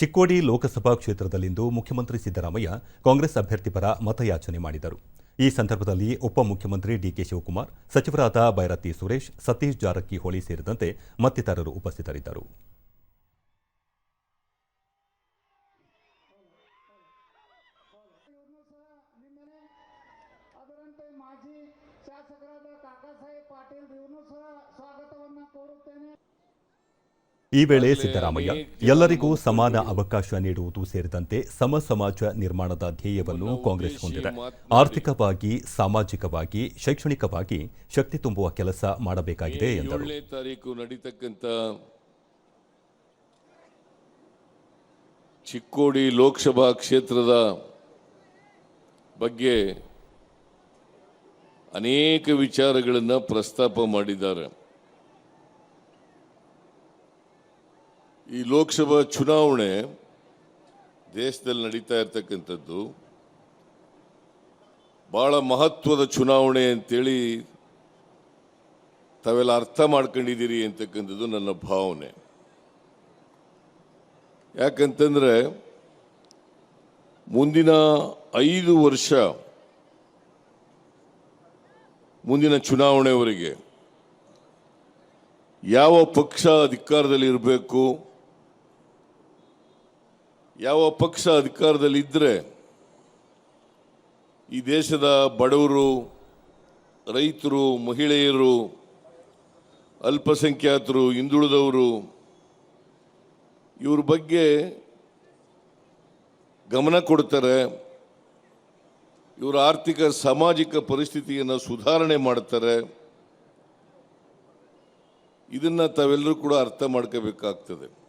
ಚಿಕ್ಕೋಡಿ ಲೋಕಸಭಾ ಕ್ಷೇತ್ರದಲ್ಲಿಂದು ಮುಖ್ಯಮಂತ್ರಿ ಸಿದ್ದರಾಮಯ್ಯ ಕಾಂಗ್ರೆಸ್ ಅಭ್ಯರ್ಥಿ ಪರ ಮತಯಾಚನೆ ಮಾಡಿದರು. ಈ ಸಂದರ್ಭದಲ್ಲಿ ಉಪಮುಖ್ಯಮಂತ್ರಿ ಡಿಕೆ ಶಿವಕುಮಾರ್, ಸಚಿವರಾದ ಬೈರತಿ ಸುರೇಶ್, ಸತೀಶ್ ಜಾರಕಿಹೊಳಿ ಸೇರಿದಂತೆ ಮತ್ತಿತರರು ಉಪಸ್ಥಿತರಿದ್ದರು. ಈ ವೇಳೆ ಸಿದ್ದರಾಮಯ್ಯ ಎಲ್ಲರಿಗೂ ಸಮಾನ ಅವಕಾಶ ನೀಡುವುದು ಸೇರಿದಂತೆ ಸಮ ಸಮಾಜ ನಿರ್ಮಾಣದ ಧ್ಯೇಯವನ್ನು ಕಾಂಗ್ರೆಸ್ ಹೊಂದಿದೆ. ಆರ್ಥಿಕವಾಗಿ ಸಾಮಾಜಿಕವಾಗಿ ಶೈಕ್ಷಣಿಕವಾಗಿ ಶಕ್ತಿ ತುಂಬುವ ಕೆಲಸ ಮಾಡಬೇಕಾಗಿದೆ ಎಂದರು. ಚಿಕ್ಕೋಡಿ ಲೋಕಸಭಾ ಕ್ಷೇತ್ರದ ಬಗ್ಗೆ ಅನೇಕ ವಿಚಾರಗಳನ್ನು ಪ್ರಸ್ತಾಪ ಮಾಡಿದ್ದಾರೆ. ಈ ಲೋಕಸಭಾ ಚುನಾವಣೆ ದೇಶದಲ್ಲಿ ನಡೀತಾ ಇರ್ತಕ್ಕಂಥದ್ದು ಬಹಳ ಮಹತ್ವದ ಚುನಾವಣೆ ಅಂತೇಳಿ ತಾವೆಲ್ಲ ಅರ್ಥ ಮಾಡ್ಕೊಂಡಿದ್ದೀರಿ ಅಂತಕ್ಕಂಥದ್ದು ನನ್ನ ಭಾವನೆ. ಯಾಕಂತಂದರೆ ಮುಂದಿನ ಐದು ವರ್ಷ ಮುಂದಿನ ಚುನಾವಣೆವರೆಗೆ ಯಾವ ಪಕ್ಷ ಅಧಿಕಾರದಲ್ಲಿ ಇರಬೇಕು ಯಾವ ಪಕ್ಷ ಅಧಿಕಾರದಲ್ಲಿ ಇದ್ದರೆ ಈ ದೇಶದ ಬಡವರು, ರೈತರು, ಮಹಿಳೆಯರು, ಅಲ್ಪಸಂಖ್ಯಾತರು, ಹಿಂದುಳಿದವರು, ಇವ್ರ ಬಗ್ಗೆ ಗಮನ ಕೊಡ್ತಾರೆ. ಇವರ ಆರ್ಥಿಕ, ಸಾಮಾಜಿಕ ಪರಿಸ್ಥಿತಿಯನ್ನು ಸುಧಾರಣೆ ಮಾಡ್ತಾರೆ. ಇದನ್ನು ತಾವೆಲ್ಲರೂ ಕೂಡ ಅರ್ಥ ಮಾಡ್ಕೋಬೇಕಾಗ್ತದೆ.